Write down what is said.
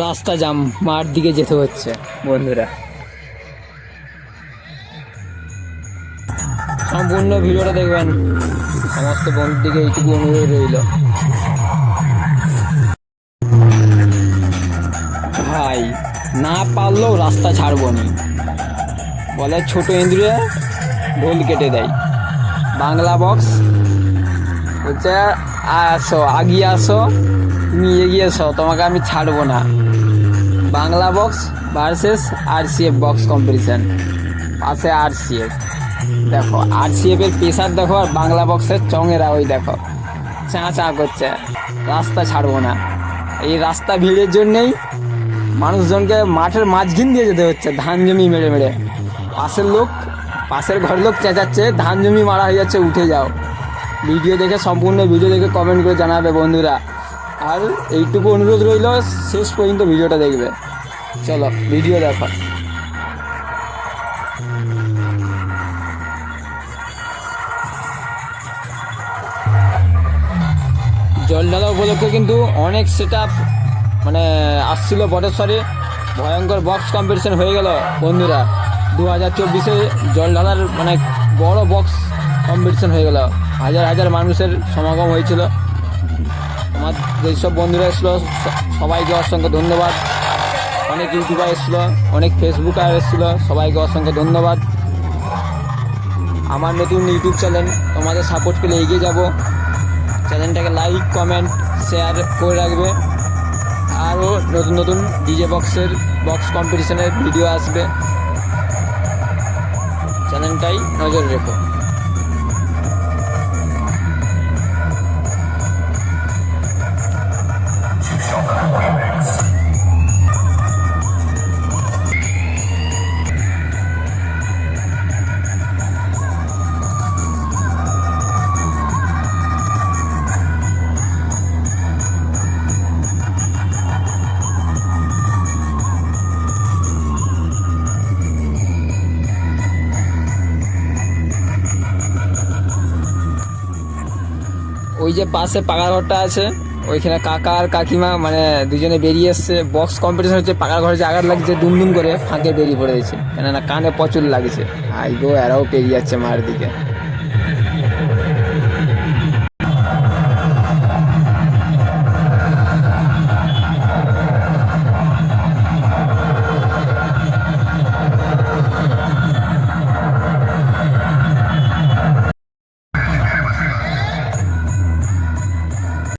রাস্তা জাম মার দিকে যেতে হচ্ছে। বন্ধুরা। সম্পূর্ণ ভিডিওটা দেখবেন। সমস্ত বন্ধুর দিকে এইটুকু অনুরোধ রইল। ভাই না পারলেও রাস্তা ছাড়বো নি। বলে ছোট ইন্দ্রিয়ে ঢোল কেটে দেয়। বাংলা বক্স হচ্ছে আসো আগিয়ে আসো। তুমি এগিয়ে তোমাকে আমি ছাড়বো না। Bangla box versus R C F box competition পাশে আর সি এফ দেখো আর সি এফ এর পেশার দেখো আর বাংলা বক্সের চঙেরা ওই দেখো। চা চা করছে। রাস্তা ছাড়বো না। এই রাস্তা ভিড়ের জন্যেই মানুষজনকে মাঠের মাঝখিন দিয়ে যেতে হচ্ছে, ধান জমি মেরে মেরে। পাশের লোক, পাশের ঘর লোক চেঁচাচ্ছে, ধান জমি মারা হয়ে যাচ্ছে, উঠে যাও। ভিডিও দেখে, সম্পূর্ণ ভিডিও দেখে কমেন্ট করে জানাবে বন্ধুরা। আর এইটুকু অনুরোধ রইল, শেষ পর্যন্ত ভিডিওটা দেখবে। চলো, ভিডিও দেখো। জল ঢালা উপলক্ষে কিন্তু অনেক সেট মানে আসছিল বটেশ্বরে। ভয়ঙ্কর বক্স কম্পিটিশন হয়ে গেল, বন্ধুরা। দু হাজার চব্বিশে জল ঢালার মানে বড় বক্স কম্পিটিশন হয়ে গেল। হাজার হাজার মানুষের সমাগম হয়েছিল। আমার যেসব বন্ধুরা এসলো সবাইকে অসংখ্য ধন্যবাদ। অনেক ইউটিউবার এসলো, অনেক ফেসবুকার এসেছিল সবাইকে অসংখ্য ধন্যবাদ। আমার নতুন ইউটিউব চ্যানেল, তোমাদের সাপোর্ট পেলে এগিয়ে যাব। চ্যানেলটাকে লাইক কমেন্ট শেয়ার করে রাখবে। আরও নতুন নতুন ডিজে বক্সের বক্স কম্পিটিশনের ভিডিও আসবে। চ্যানেলটাই নজর রেখো। ওই যে পাশে পাকা ঘরটা আছে, ওইখানে কাকা আর কাকিমা মানে দুজনে বেরিয়ে এসছে। বক্স কম্পিটিশন হচ্ছে, পাকা ঘরে যে আঘাত লাগছে দুম করে ফাঁকে বেরিয়ে পড়ে পড়েছে কেননা কানে প্রচুর লাগছে। আইগো এরাও পেরিয়ে যাচ্ছে মার দিকে।